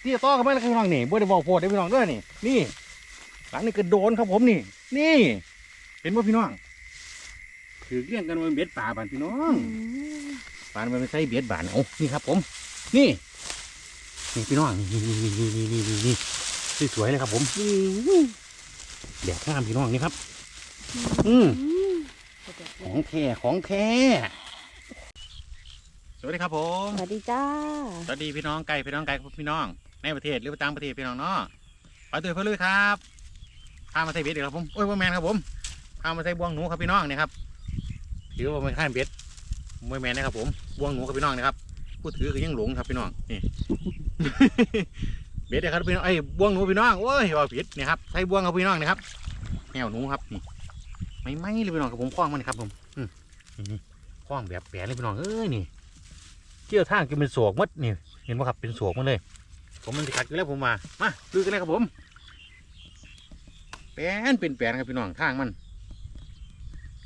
เตี้ยต่อกันไหมล่ะพี่น้องนี่บ่ได้บอกโพดได้พี่น้องเด้อนี่นี่ หลังนี่ก็โดนครับผมนี่ นี่ เห็นบ่พี่น้อง ถือเรียงกันว่าเป็นเบ็ดป่าบานพี่น้องป่านมันเป็นไส้เบ็ดบานเอานี่ครับผม นี่ นี่พี่น้องนี่นี่นี่นี่นี่นี่นี่นี่สวยๆเลยครับผมแดดงามพี่น้องนี่ครับ อืมของแท้ของแท้ สวัสดีครับผมสวัสดีจ้า สวัสดีพี่น้องไก่พี่น้องไก่พี่น้อง ในประเทศหรือต่างประเทศพี่น้องเนาะไปตัวเพื่อลุยครับพามาใส่เบ็ดอีกครับผมโอ้ยว่าแมนครับผมพามาใส่บ่วงหนูครับพี่น้องนี่ครับถือว่าเป็นข้านเบ็ดมวยแมนนะครับผมบ่วงหนูครับพี่น้องนะครับผู้ถือคือยังหลงครับพี่น้องนี่เบ็ดนะครับพี่น้องไอ้ยบ่วงหนูพี่น้องโอ้ยว่าผิดนี่ครับใส่บ่วงครับพี่น้องนะครับแนวหนูครับนี่ไม่ไม่เลยพี่น้องครับผมคล้องมันครับผมอืมนี่คล้องแบบแปรเลยพี่น้องเอ้ยนี่ เกี่ยวทางกินเป็นโศกหมดนี่เห็นไหมครับเป็นโศกมันเลย ผมมันติขัดอยู่แล้วผมมามาดูกันเลยครับผมแปลนเป็นแปลนครับพี่น้องทางมัน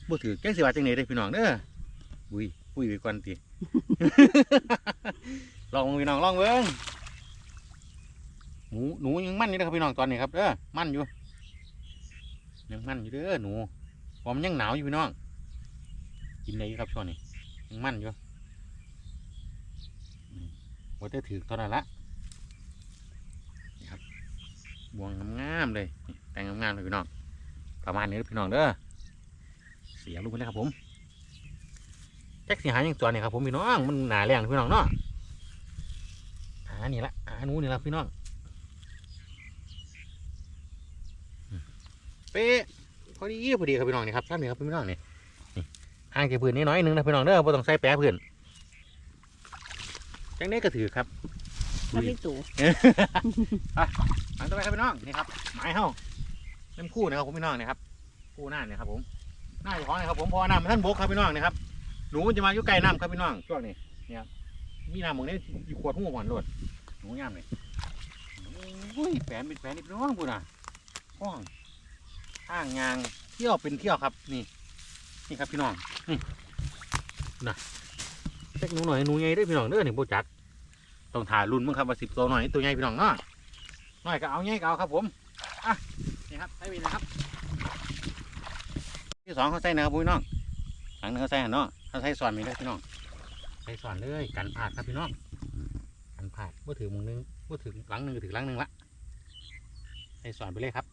บ่ถือแก้สิว่าจังไหนได้พี่น้องเด้ออุ้ยอุ้ยไปก่อนตีลองพี่น้องลองเบิ้งหนูหนูยังมั่นอยู่นะครับพี่น้องตอนนี้ครับเด้อมั่นอยู่ยังมั่นอยู่เด้อหนูเพอมันยังหนาวอยู่พี่น้องกินได้อยู่ครับช่วงนี้ยังมั่นอยู่ ว่าจะถือเท่านั้นละนี่ครับบวงงามๆเลยแต่งงามๆเลยพี่น้องประมาณนี้พี่น้องเด้อเสียลูกไปเลยครับผมแจ็คสีหายังตัวเนี่ยครับผมพี่น้องมันหนาแรงพี่น้องเนาะหานี่ละหานู้นี่ละพี่น้องเป๊ะพอดีพอดีครับพี่น้องนี่ครับท่านนี่ครับพี่น้องนี่ห่างจากพื้นนี้น้อยหนึงนะพี่น้องเด้อไ่ต้องใส่แปะพื้น จังนี้ก็ถือครับถ้าพี่ตู่หลังต่อไปครับพี่น้องนี่ครับไม้เฮาเล่มคู่นะครับผมพี่น้องนะครับคู่หน้าเนี่ยครับผมหน้าเจ้าของนะครับผมเพอน้ำมันท่านบกครับพี่น้องนะครับหนูจะมาอยู่ใกล้น้ำครับพี่น้องช่วงนี้เนี่ยครับมีน้ำหมองนี้อยู่ขวดหัวหวานโลดหนูงามเลยโอ้ยแฝนเป็นแฝนนี่พี่น้องพูดน่ะห้องข้างยางเที่ยวเป็นเที่ยวครับนี่ นี่ครับพี่น้องนี่นะ เล็กหนูหน่อยหนูใหญ่เด้วยพี่น้องเด้อนี่โบจักต้องถ่ายรุ่นมั้งครับว่าสิบตัวหน่อยตัวใหญ่พี่น้องเนาะหน่อยก็เอาใหญ่ก็เอาครับผมอะนี่ครับใส่ไปนะครับที่สองเขาใส่นะครับพี่น้องหลังนึงเขาใส่หันเนาะเขาใส่สอนมีเลยพี่น้องใส่สอนเลยกันผาดครับพี่น้องกันผาดเมื่อถือมุงนึงเมื่อถึงหลังนึงถึงหลังนึงละใส่สอนไปเลยครับ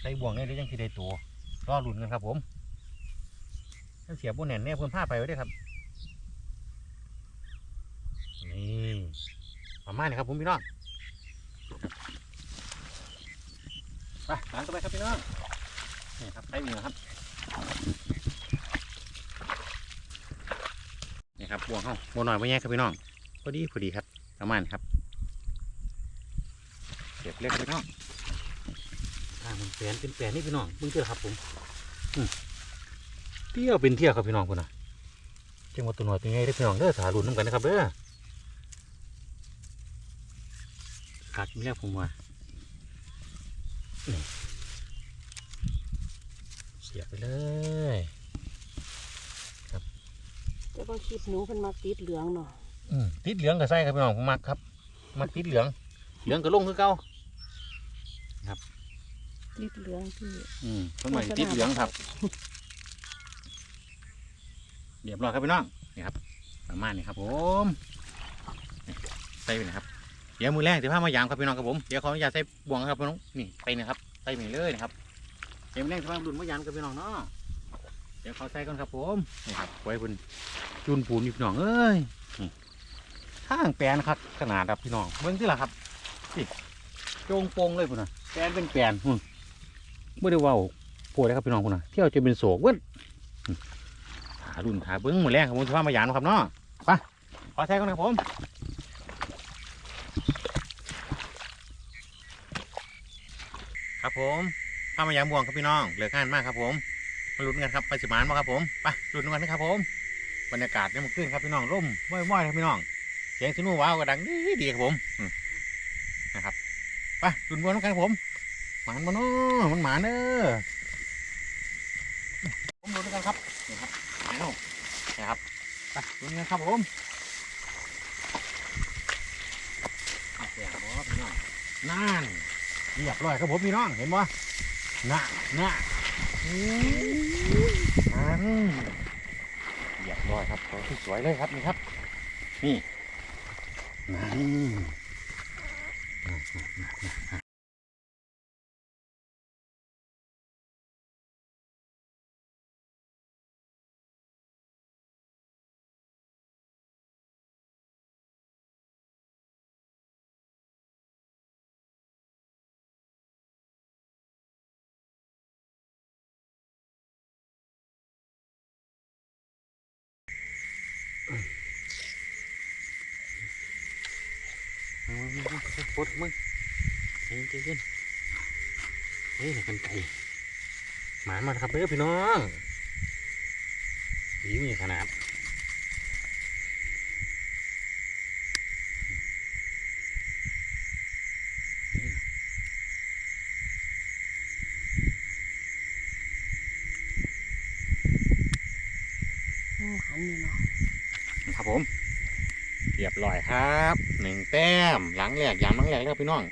ใส่บ่วงได้หรือยังที่ได้ตัวรอรุ่นกันครับผม ถ้าเสียบนแหน่นเนี่ยเพิ่นผ้าไปไว้ด้วยครับ นี่ประมาณนี้ครับผมพี่น้องไปตามต่อไปครับพี่น้องนี่ครับใช้วิ่งนะครับนี่ครับบวงเขาบวงหน่อยไม่แย่ครับพี่น้องพอดีพอดีครับประมาณนี้ครับเก็บเล็กครับพี่น้องอ่ามันแปลนเป็นแปลนนี่พี่น้องเพิ่งเจอครับผมอืมเที่ยวเป็นเที่ยวครับพี่น้องคนน่ะจังหวัดตัวหน่อยตัวใหญ่เด้อพี่น้องเด้อสารุนน้ำกันนะครับเด้อกัดไม่ได้ผมว่านี่เสียบไปเลยจะว่าคลิปหนูเป็นมาติดเหลืองเนาะอืมติดเหลืองกับไส้ครับพี่น้องผมมักครับมักติดเหลือง เหลืองก็ลงคือเก่าติดเหลืองที่อืมต้นใหม่ติดเหลืองครับ เรียบร้อยครับพี่น้องนี่ครับประมาณนี้ครับผมใส่ไปนะครับเดี๋ยวมือแรกจะพามายามครับพี่น้องครับผมเดี๋ยวขออนุญาตใส่บ่วงครับพี่น้องนี่ไปนะครับใส่ไปเลยนะครับเดี๋ยวมือแรกจะพาดุนมายามกับพี่น้องเนาะเดี๋ยวขอใส่ก่อนครับผมนี่ครับไว้บนจูนปูนพี่น้องเอ้ยข้างแปลนครับขนาดครับพี่น้องเบิ้งที่ละครับนี่โจงโปงเลยพุ่นนะแปลนเป็นแปลนพุ่นไม่ได้เว่าโพดเลยครับพี่น้องคุณนะเที่ยวจะเป็นโศกเว้ย รุ่นหาเบิ้งหมดแรงครับผมสภาพมายานครับเนาะไปขอแท้ก่อนนะผมครับผมพามายามบ่วงครับพี่น้องเหลืองานมากครับผมมาลุ้นกันครับไปสิมานมาครับผมไปลุ้นกันนะครับผมบรรยากาศเนี่ยมันขึ้นครับพี่น้องร่มว่อยๆครับพี่น้องเสียงสนุว้าวกระดังดีดีครับผมนะครับไปลุ้นบวงกันครับผมหมานมาเนาะมันหมานเด้อผมดูด้วยกันครับนี่ครับ อ้วนะครับดูเงี้ครับผมเสียบอพี่น้องนั่นเรียบร้อยครับผมพี่น้องเห็นบ่น่ะน่ะนั่นเรียบร้อยครับตัวที่สวยเลยครับนี่ครับ นี่นั่น เฮ้ยกันไก่หมานมาแล้วครับเด้อพี่น้องดีมีขนาดยังหันอยู่เนาะครับผมเรียบร้อยครับหนึ่งแต้มหลังแหลกยามหลังแหลกแล้วพี่น้อง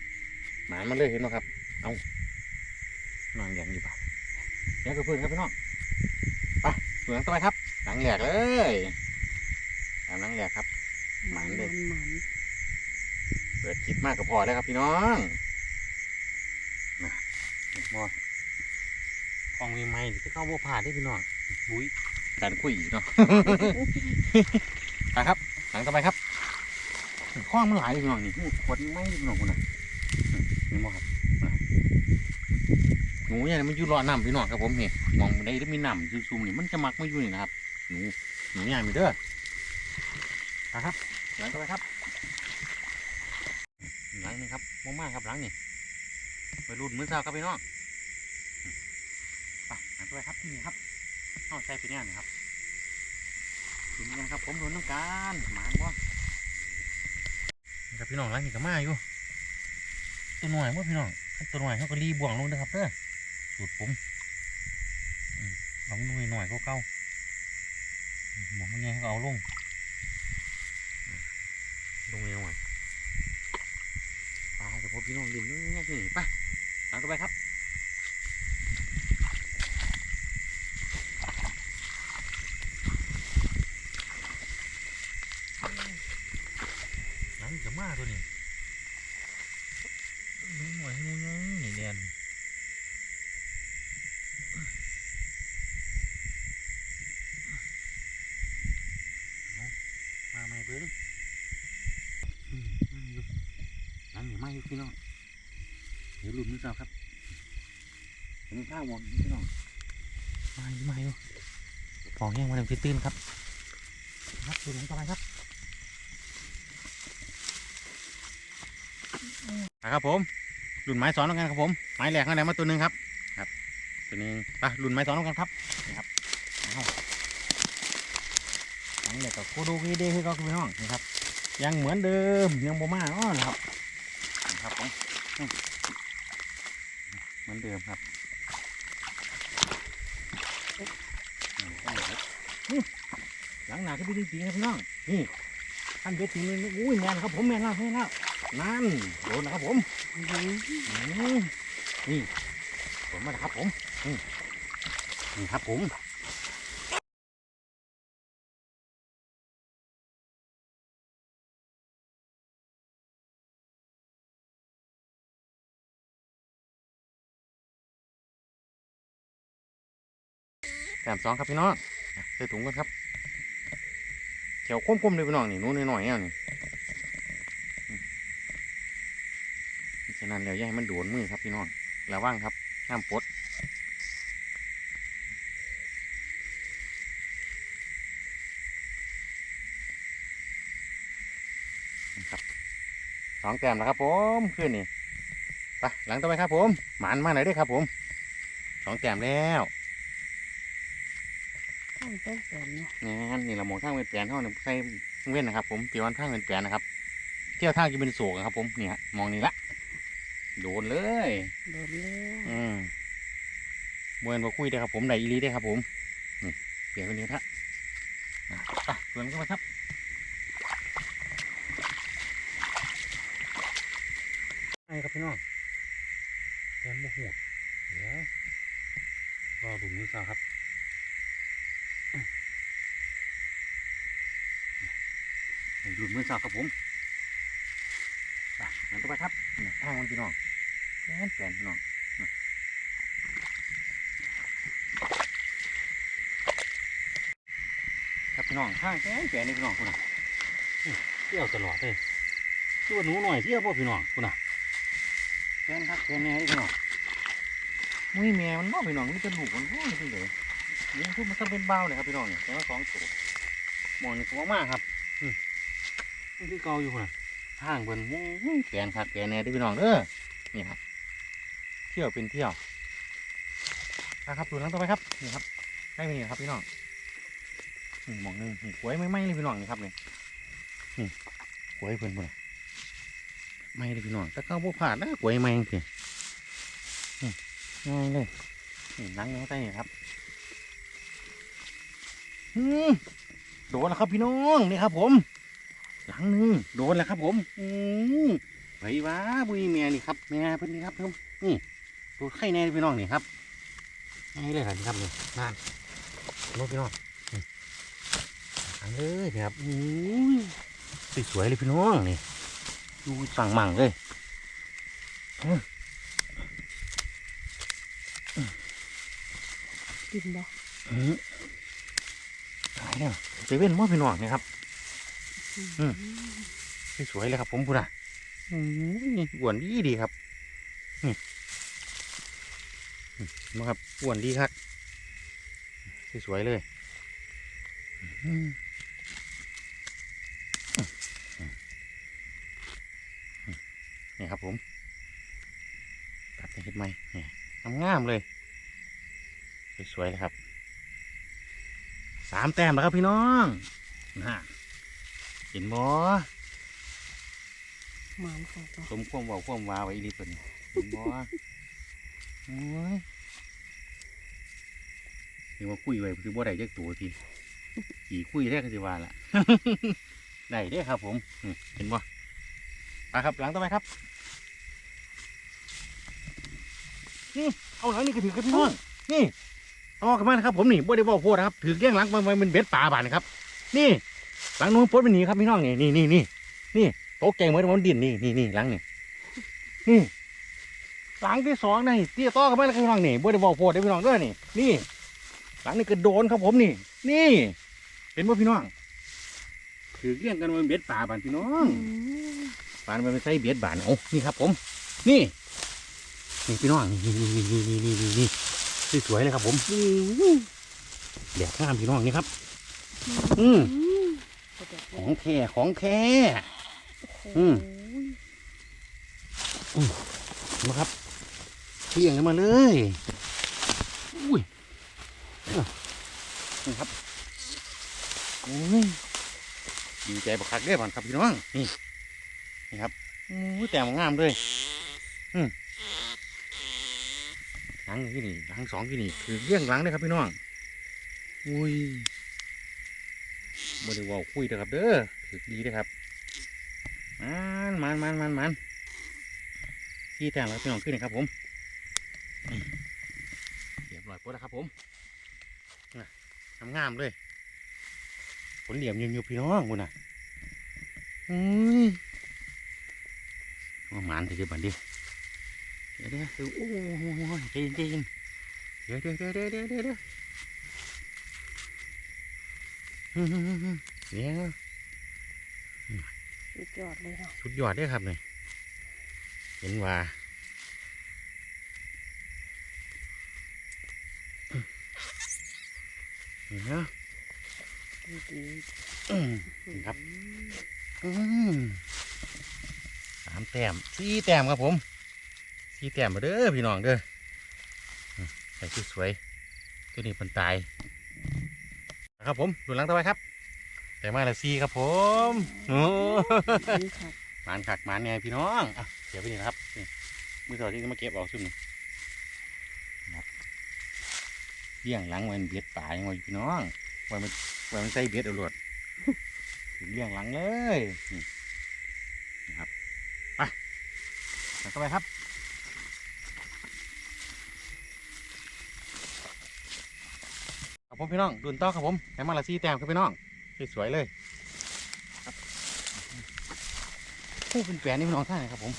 หมานมันเลยเห็นไหมครับ เอานอนยังอยู่ป่ะเดี๋ยวกับเพื่อนครับพี่น้องไปเหลืองต่อไปครับ หลังแหลกเลยตามหลังแหลกครับ หมันเลยหมันเปิดคลิปมากก็พอแล้วครับพี่น้องนะมอคลองมีไม้ที่เข้าบัวผ่านได้พี่น้องบุ้ยการคุยอีกเนาะไปครับ หลังต่อไปครับคล้องมันหลายเลยพี่น้องนี่ขวดไม้พี่น้องคนน่ะนี่มอครับ หนูเนี่ยมันอยู่รอน้ำพี่น้องครับผมนี่มองได้ได้มีน้ำซูมๆนี่มันจะมักไม่อยู่นี่นะครับ หนูหนูย่างมีเด้อไปครับหลังต่อไปครับ หลังนี่ครับมากๆครับหลังนี่ไปรุ่นมือเช้าครับพี่น้องไปหาตัวครับที่นี่ครับเอาใส่ไปเนี่ยนะครับดูนี่กันครับผมโดนน้ำการหมานบ่นี่ครับพี่น้องหลังนี่ก็มาอยู่ตัวหน่อยว่าพี่น้องตัวหน่อยเขาก็รีบ่วงลงนะครับเด้อ สูตรผมอืมเอาหน่ยหน่อยก็เก้าหมองมันไงเขาเอาลงลงเอวหน่อยปลาจะพบพี่น้องดินนี่นี่ไปตามต่อไปครับนั่นจะมาตัวนี้หนูหน่อยหนูยังนี่เนียนเอามาไม่เบิ้งอืมมาอยู่ นั่นนี่มาอยู่พี่น้อง เดี๋ยวหลุดมือเจ้าครับเดี๋ยวมีข้าววนพี่น้องมาอยู่มาอยู่ฟองแห้งมาเร็วพี่ตื้นครับ ครับดูหลังต่อไปครับครับผมรุ่นไม้สอนแล้วกันครับผมไม้แหลกข้างในมาตัวหนึ่งครับ ครับ ตัวหนึงไปรุ่นไม้สอนแล้วกันครับนี่ครับเอาหลังแหลกกับโคโดคีเดคือก็พี่น้องนี่ครับ ยังเหมือนเดิมยังบ่มาอ้อนะครับครับผม อนเดิมครับนี่หลังหนาก็เป็นจริงๆครับพี่น้องนี่ท่านเด็ดจริงเลยอุ้ยแมนครับผมแมนแล้วแมนแล้วนั่นโดนนะครับผมอื้อหืออืมนี่ผมมาแล้วครับผมอืมนี่ครับผม แถมสองครับพี่น้องใส่ถุงกันครับเขียวคมๆเลยพี่น้องนี่นู้นหน่อยๆเนี่ยนี่ฉะนั้นแล้วอย่าให้มันโดนมือครับพี่น้องระวังครับห้ามปดครับสองแต้มแล้วครับผมขึ้นนี่ไปหลังต่อไปครับผมหมานมาหน่อยด้วยครับผมสองแต้มแล้วางต้นแปลนเนาะนี่นนี่เรามองทางเป็นแปลนเท่านึงใส่เว้นนะครับ ผมตีวันทางเป็นแปลนนะครับ เที่ยวทางจะเป็นโศกนะครับ ผมนี่ฮะมองนี่ละโดนเลย โดนแล้วอืมเมื่อนมาคุยได้อครับ ผมได้อีหลีได้อครับ ผมนี่เปลี่ยนคนนี้ครับอะไปเพื่อนก็มาครับไอ้ไม่ครับพี่น้องแกนบ่หูดเดี๋ยวรอบุ่มมือเสาครับ ห้บุ่มมือเสาครับผมไปงั้นต่อไปครับนี่ทางมันพี่น้องแกนแกนพี่น้องนะครับพี่น้องทางแกนแกนนี่พี่น้องคุณน่ะอื้อเที่ยวตลอดเลยตัวาหนูหน่อยเที่ยวพ่อพี่น้องคุณน่ะแกนครับแกนแน่ดิพี่น้องมุ้ยแม่มันบ่พี่น้องนี่จะลูกมันบ่จริงเลยนี่คือมันต้องเป็นเบ้าเลยครับพี่น้องเนี่ยแต่ว่าสองตัวหมองนี่ตัวมากครับอื มนี่คือเกาอยู่คนน่ะทางเบิ่นแกนครับแกนแน่ดิพี่น้องเด้อนี่ครับ เที่ยวเป็นเที่ยวนะครับดูหลังต่อไปครับนี่ครับได้ไปนี่ครับพี่น้องนี่หมองหนึ่งนี่หวยไม่ไหมเลยพี่น้องนี่ครับนี่นี่หวยเพิ่นเพิ่นไม่เลยพี่น้องแต่เข้าพวกผ่านนะกล้วยไม่จริงง่ายเลยนี่นั่งอยู่ข้างใต้นี่ครับอืมโดนแล้วครับพี่น้องนี่ครับผม หลังหนึงโดนแล้วครับผม อืมไปว้าบุยเมียนี่ครับแม่เพิ่นนี่ครับเพิ่มนี่ดูไข่แน่พี่น้องนี่ครับง่ายเลยครับนี่ครับนี่นั่นรถพี่น้องนี่หลังเลยนี่ครับอู้ยสวยๆเลยพี่น้องนี่ดูสั่งมั่งเลยกินบ่อืมตายแล้วเซเว่นมอพี่น้องนี่ครับอืม สวยเลยครับ ผมพูดอะอืมอ้วนดีดีครับนี่มาครับอ้วนดีครับสวยเลยนี่ครับผมตัดเห็ดไหมนี่งามเลย สวยๆเลยครับ สามแต้มแล้วครับพี่น้องน่ะ ห็นบ่หมานค่ะตัวสมความเว่าความวาไว้อีหลีตัวนี้เห็นบ่โอ้ยเห็นว่าคุยไว้คือบ่ได้จักตัวทีขี่คุยแรกก็สิว่าล่ะ ได้เด้อครับ ผมอืมเห็นบ่ไปครับหลังต่อไปครับนี่เอาหลังนี่ก็ถือครับพี่น้องนี่เอากลับมานะครับผมนี่บ่ได้บอกโพดนะครับถือเกี้ยงหลังมันมันเป็นเบ็ดป่าบานนะครับ นี่ หลังนู้นปดไปหนีครับพี่น้องนี่นี่นี่นี่นี่ตกใจเหมือนมันดินนี่นี่นี่หลังนี่นี่หลังที่สองนี่เตี้ยต้อกันไปแล่วพี่น้องนี่บ่ได้บอกโพดได้พี่น้องด้วยนี่นี่ หลังนี่กระโดนครับผมนี่ นี่ เห็นว่พี่น้องถือเลื่องกันมัเบ็ดป่าบานพี่น้องป่านมันไปใช่เบียดบานโอ้นี่ครับ ผม นี่ นี่พี่น้องนี่นี่นี่นี่นี่สวยเลยครับ ผมแดดงามพี่น้องนี่ครับ อืม ขเลอยงแท้ของแท้อืมนะครับเลี้ยงกันมาเลยอุ้ยอะนี่ครับโอ้ยดีใจบักคักได้อบ่อนครับพี่น้องนี่นี่ครับอู้ยแต่งงามเลยอืมหลังที่นี่หลังสองที่นี่คือเลี้ยงหลังเลยครับพี่น้องอุ้ย บ่ได้ว่าคุยเด้อครับ เด้อถือดีเด้อครับมันมันมันมันมันที่แต่งแล้วพี่น้องขึ้นนะครับผมนี่เรียบร้อยปุ๊บแล้วครับผมน่ะงามๆเลยผลเหลี่ยมยุบๆพี่น้องคุณน่ะอุ้ยว่าหมานถือบันดิเดี๋ยวเดี๋ยวโอ้ยใจเย็นใจเย็นเดี๋ยวเดี๋ยวเดี๋ยวเดี๋ยวเดี๋ยวเดี๋ยว เดี๋ยวอืมอืมอืมอืมเดี๋ยวสุดยอดเลยเนาะสุดยอดเด้อครับเนี่ยเห็นว่านี่นะดีอืมๆครับอืมสามแต้มสี่แต้มครับผมสี่แต้มมาเด้อพี่น้องเด้ออืมใส่ชุดสวยตัวนี้เป็นตายนะ ครับผมดูหลังต่อไปครับ แต่มาละสี่ครับผมโอ้ดีค่ะหมานขักหมานไงพี่น้องอะเดี๋ยวไปนี่นะครับนี่มือต่อที่จะมาเก็บออกซุ่มนี่นะครับเลี้ยงหลังไว้มันเบียดป่ายังไงพี่น้องไว้มันไว้มันใส่เบียดเอารวดเลี้ยงหลังเลยนี่นะครับไปไปเข้าไปครับ ครับผมพี่น้องดุนต่อครับผมให้มาละซี่แต้มครับพี่น้องสวยเลยผู้เป็นแปลนนี่พี่น้องท่านไหนครับผม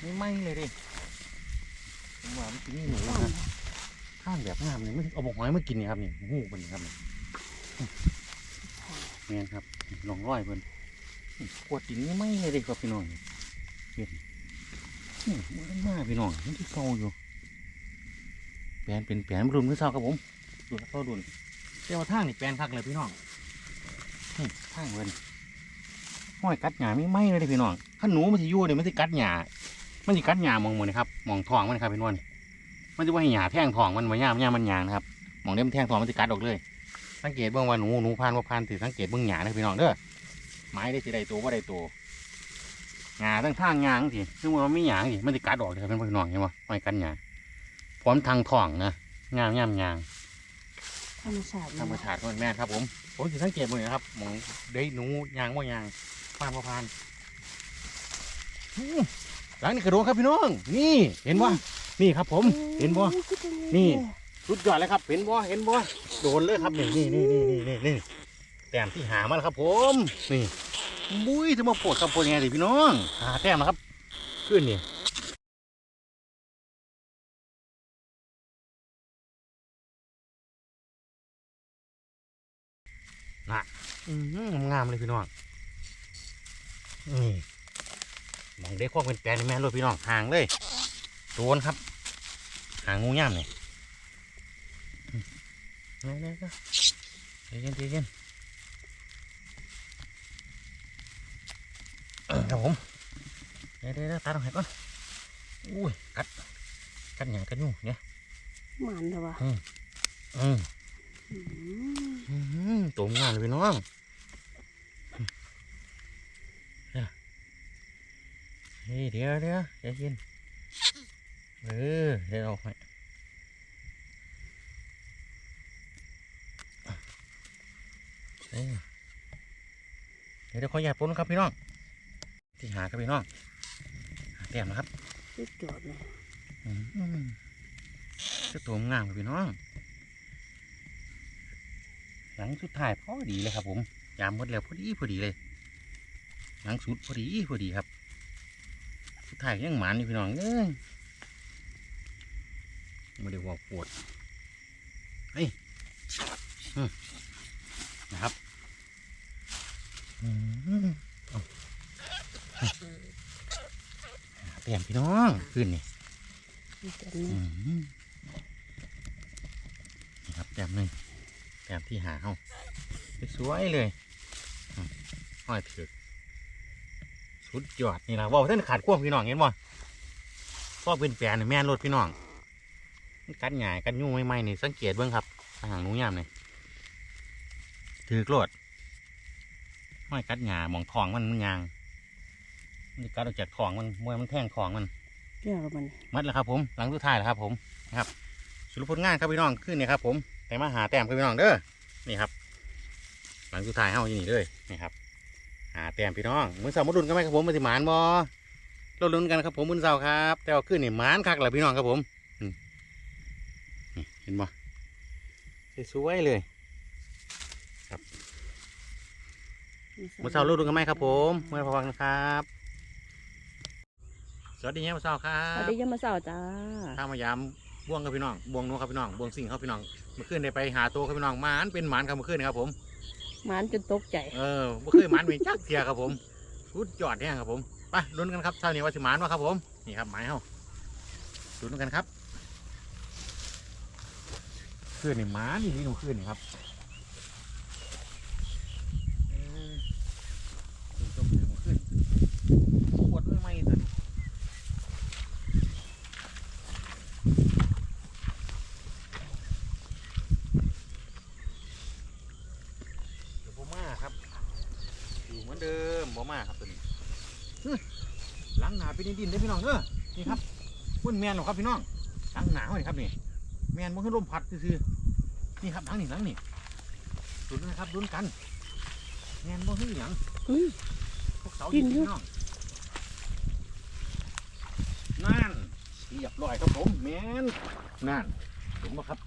ไม่ไหมเลยดิผมว่ามันกินนี่หนูนะท่านแบบงามเลยไม่เอาบกหอยมากินนี่ครับนี่หูมันนี่ครับนี่แมนครับลองร้อยเพิ่นขวดดินนี่ไหมเลยดิครับพี่น้องเห็นนี่มันมาพี่น้องมันที่เก่าอยู่แปลนเป็นแปลนรุนขึ้นเศร้าครับผม ดูแล้วเขาดุนเจ้าทางนี่แปลนคักเลยพี่น้องนี่ทางเพิ่นห้อยกัดหญ้าไม่ไหม้เลยพี่น้องถ้าหนูมันสิอยู่เนี่ยมันสิกัดหญ้ามันสิกัดหญ้ามองมันนะครับมองทองมันครับพี่นวลมันจะว่าให้หญ้าแท่งทองมันมาย่ามยามันหยางนะครับมองเด้มันแท่งทองมันสิกัดออกเลย สังเกตเบื้องว่าหนูหนูพานว่าพานสิสังเกตเบื้องหญ้านะพี่น้องเด้อไม้ได้สิได้ตัวว่าได้ตัวหญ้าตั้งทางหญ้าสิซึ่งว่ามันไม่หญ้าสิมันสิกัดออกเลยครับพี่น้องเห็นป่ไม่กัดหญ้าพร้อมทางทองนะงามยามยาง ธรรมชาติธรรมชาติของมันแม่นครับผมผมสิสังเกตมือนะครับหมองได้หนูยางว่ายางพานว่าพานอื้อหลังนี่กระโดดครับพี่น้อง นี่เห็นว่านี่ครับ ผมเห็นบ่ นี่ สุดยอดเลยครับ เห็นบ่เห็นบ่โดนเลยครับนี่นี่นี่นี่นี่นี่นี่แต้มที่หามาแล้วครับ ผมนี่บุ้ยจะมาปวดกับปวดยังไงดิพี่น้องหาแต้มนะครับขึ้นนี่ น่ะอืมงามเลยพี่น้องนี่มองได้ควบเป็นแปลนแม่นเลยพี่น้องห่างเลยโดนครับหางงูย่ามนี่นี่นี่ก็ใจเย็นใจเย็นครับผมเดี๋ยวเดี๋ยวเดี๋ยวตัดออกให้ก่อนอุ้ยกัดกัดหยังกัดยุ่งเนี่ยหมันเหรอวะอืมอืมอืม ตัวงามเลยพี่น้องเฮ้ยเดี๋ยวเดี๋ยวใจเย็นเออเดี๋ยวเอาให้เออเดี๋ยวเดี๋ยวขอหยาดปนครับพี่น้อง ที่หาครับพี่น้องหาแต้มนะครับสุดยอดเลยอืมเจ้าตัวงามครับพี่น้อง หลังสุดท้ายพอดีเลยครับ ผมยามหมดแล้วพอดีพอดีเลย หลังสุดพอดีพอดีครับ สุดท้ายยังหมานอยู่พี่น้องเอ้ยไม่ได้ว่าปวดเฮ้ยอืมนะครับอืมเอาเปลี่ยนพี่น้องขึ้นนี่นี่แต่อืนี่มนี่ครับแต้มหนึ่ง แต้มที่หาเอาสวยๆเลยอืมห้อยถือสุดยอดนี่นะว่าท่านขาดกว้างพี่น้องเห็นบ่พ่อเป็นแปลนแม่นรถพี่น้องมันกัดหงายกัดยุ่งไม่ไหมนี่สังเกตเบื้องครับอาหารหนูยามนี่ถือโกรดห้อยกัดหงายมองทองมันมันยางมันจะกัดออกจากทองมันมวยมันแทงทองมันเกี่ยวกับมันมัดแล้วครับผม หลังสุดท้ายแล้วครับ ผมนะครับสรุปผลงานครับพี่น้องขึ้นเนี่ยครับผม แต่มาหาแต้มครับพี่น้องเด้อนี่ครับ หลังสุดท้ายเฮาอยู่นี่เลยนี่ครับ หาแต้มพี่น้องมือเสาร์มาดุนกันไหมครับผมมาสิหมานบอเราลุ้นกันครับผมมือเสาร์ครับ แต่ว่าขึ้นนี่หมานคักแหละพี่น้องครับผมอืมนี่เห็นบ่สวยๆเลยมือเสาร์ลุ้นกันไหมครับผมเมื่อฟังนะครับสวัสดีครับมือเสาร์ครัสวับสดียามมาเสาร์จ้าข้ามายาม บ่วงครับพี่น้องบ่วงนู้ครับพี่น้องบ่วงสิ่งครับพี่น้องเมื่อคืนได้ไปหาตัวครับพี่น้องหมานเป็นหมานครับเมื่อคืนนะครับผมหมันจนตกใจเออเมื่อคืนหมานเป็นจักเทียครับผมสุดยอดเนี่ยครับผมไปลุ้นกันครับเท่านี้ว่าสิหมานวะครับผมนี่ครับหมายเฮาลุ้นกันครับคืนนี่หมานนี่นี่หนูคืนนี่ครับเออคืนต้มเดือดเมื่อคืนปวดด้วยไหมตอนนี้ เดี๋ยวผมมาครับ อยู่เหมือนเดิมบ่มาครับตัวนี้อื้อหลังหนาเป็นดินได้อพี่น้องเด้อนี่ครับพุ่ นแมนหรอครับพี่น้องหลังหนาวนี่ครับนี่แมนมันขึ้นลมพัดซื่อๆนี่ครับหลังนี่หลังนี่ลุ้นนะครับลุ้นกันแมนบ่ขึ้นหยังเฮ้ยพวกเสากิดินนอยู่พี่น้องร้อยครับผมแมนนั่นเห็นปะครับ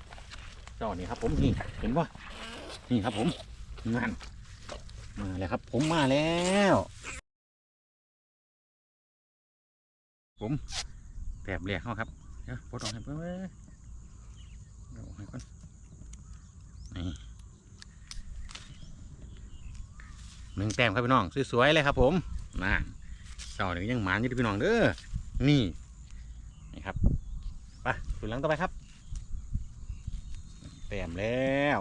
เจ้านี่ครับ ผมนี่เห็นปะนี่ครับผมนั่นมาแล้วครับ ผมมาแล้ว ผม แถบแหลกเขาครับเดี๋ยวปลดออกให้เพื่อนเดี๋ยวออกให้ก่อนนี่หนึ่งแต้มครับพี่น้องสวยๆเลยครับ ผมน่าเจ้าหนี่งยังหมานอยู่พี่น้องเด้อนี่นี่ครับไปสุดหลังต่อไปครับ แต้มแล้ว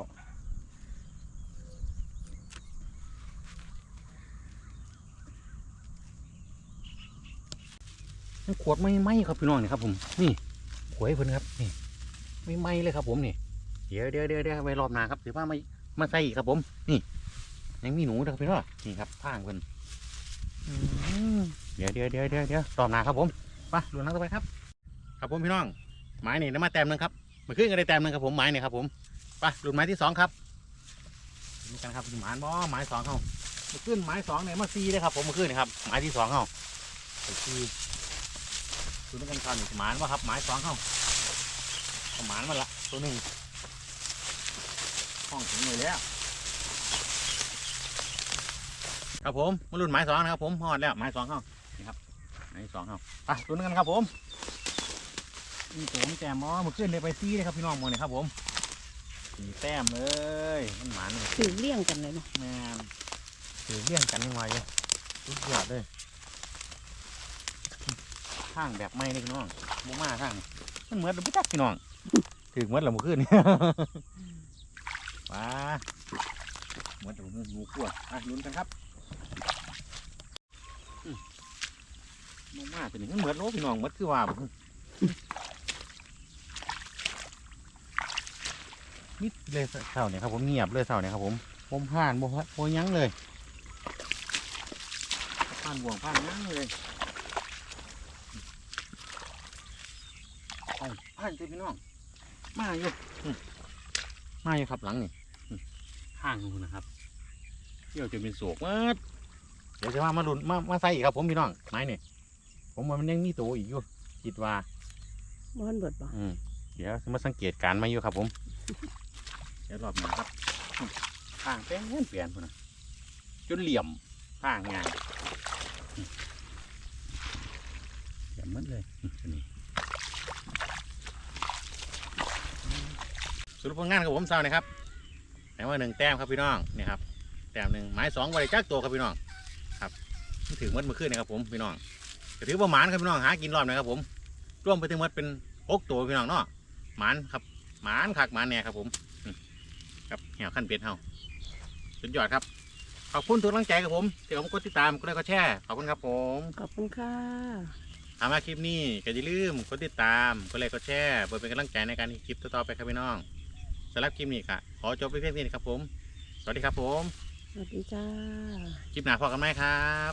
ขวดไม่ไหมครับพี่น้องนี่ครับ ผมนี่ขวดให้เพิ่นครับ นี่ ไม่ไหมเลยครับ ผมนี่เดี๋ยวเดี๋ยวเดี๋ยวเดี๋ยวไว้รอบหน้าครับเดี๋ยวว่ามามาใส่อีกครับ ผม นี่ ยังมีหนูนะครับพี่น้องนี่ครับทางเพิ่นอืมเดี๋ยวเดี๋ยวเดี๋ยวเดี๋ยวเดี๋ยวรอบหน้าครับ ผมไปลุ้นนังต่อไปครับ ครับผมพี่น้องไม้นี่ได้มาแต้มหนึงครับมาขึ้นกันได้แต้มหนึงครับผมไม้นี่ครับ ผมไปลุ้นไม้ที่สองครับดูกันครับหมานบ่ไม้สองเข้ามาขึ้นไม้สองเนี่ยมาซีเลยครับ ผมมาขึ้นนะครับไม้ที่สองเข้าไปซี ดูด้วยกันครับนี่หมานว่าครับไม้สองเข้าเอาหมานมาละตัวหนึ่งห้องถึงเลยแล้วครับผมมารุ่นไม้สองนะครับผมฮอดแล้วไม้สองเข้านี่ครับไม้สองเข้าไปรุ่นกันครับผมมีตัวมีแต้มมอมาขึ้นเลยไปซี่เลยครับพี่น้องหมดเลยครับผมสี่แต้มเลยมันหมานเลยถือเลี่ยงกันเลยเนาะแมนถือเลี่ยงกันยังไงเลยสุดยอดเลย ข้างแบบไม่นี่พี่น้องมูมาข้างมันเหมือนเราไม่จักพี่น้องถือเหมือนเราเมื่อคืนว้าเหมือนเราหนูขวอะลุ้นกันครับมากมากเป็นอย่างนั้นเหมือนโอ้พี่น้องเหมือนคือว่ามิดเลยเท่าเนี่ยครับผมเงียบเลยเท่าเนี่ยครับผมผมผ่านบ่ฮะบ่ยั้งเลยผ่านบ่วงผ่านยั้งเลยเอา ผ่านเจ้พี่น้อง มาอยู่อืมมาอยู่ครับหลังนี่อืมข้างนู้นนะครับเที่ยวจะเป็นโศกเมื่อเดี๋ยวจะมามาลุนมามาใส่อีกครับ ผมพี่น้องไม้นี่ผมว่ามันยังมีตัวอีกอยู่คิดว่าบ้านเบิดบ่อืมเดี๋ยวมาสังเกตการณ์มาอยู่ครับ ผม เดี๋ยวรอบหนี้ครับอืมทางเปลี่ยนเปลี่ยนพุ่นนะจนเหลี่ยมทางงานอืมเหลี่ยมหมดเลยอืมอัน สรุปผลงานของผมเศร้านะครับแต่ว่าหนึ่งแต้มครับพี่น้องนี่ครับแต้มหนึ่งไม้สองบริจักตัวครับพี่น้องครับมันถือมัดมือขึ้นนะครับผมพี่น้องก็ถือว่าหมานครับพี่น้องหากินรอบหนะครับผมร่วมไปถึงหมดเป็นหกตัวพี่น้องเนาะหมานครับหมานคักหมานแน่ครับผมอืมครับเหี่ยวขั้นเป็ดเฮาสุดยอดครับขอบคุณทุกกำลังใจครับผมที่ผมกดติดตามกดไลค์กดแชร์ขอบคุณครับผมขอบคุณค่ะถ้ามาคลิปนี้ก็อย่าลืมกดติดตามกดไลค์กดแชร์เพื่อเป็นกำลังใจในการที่คลิปต่อๆไปครับพี่น้องสำหรับคลิปนี้ค่ะขอจบไปเพียงเท่านี้ครับผม สวัสดีครับผม สวัสดีจ้า คลิปหน้าพอกันไหมครับ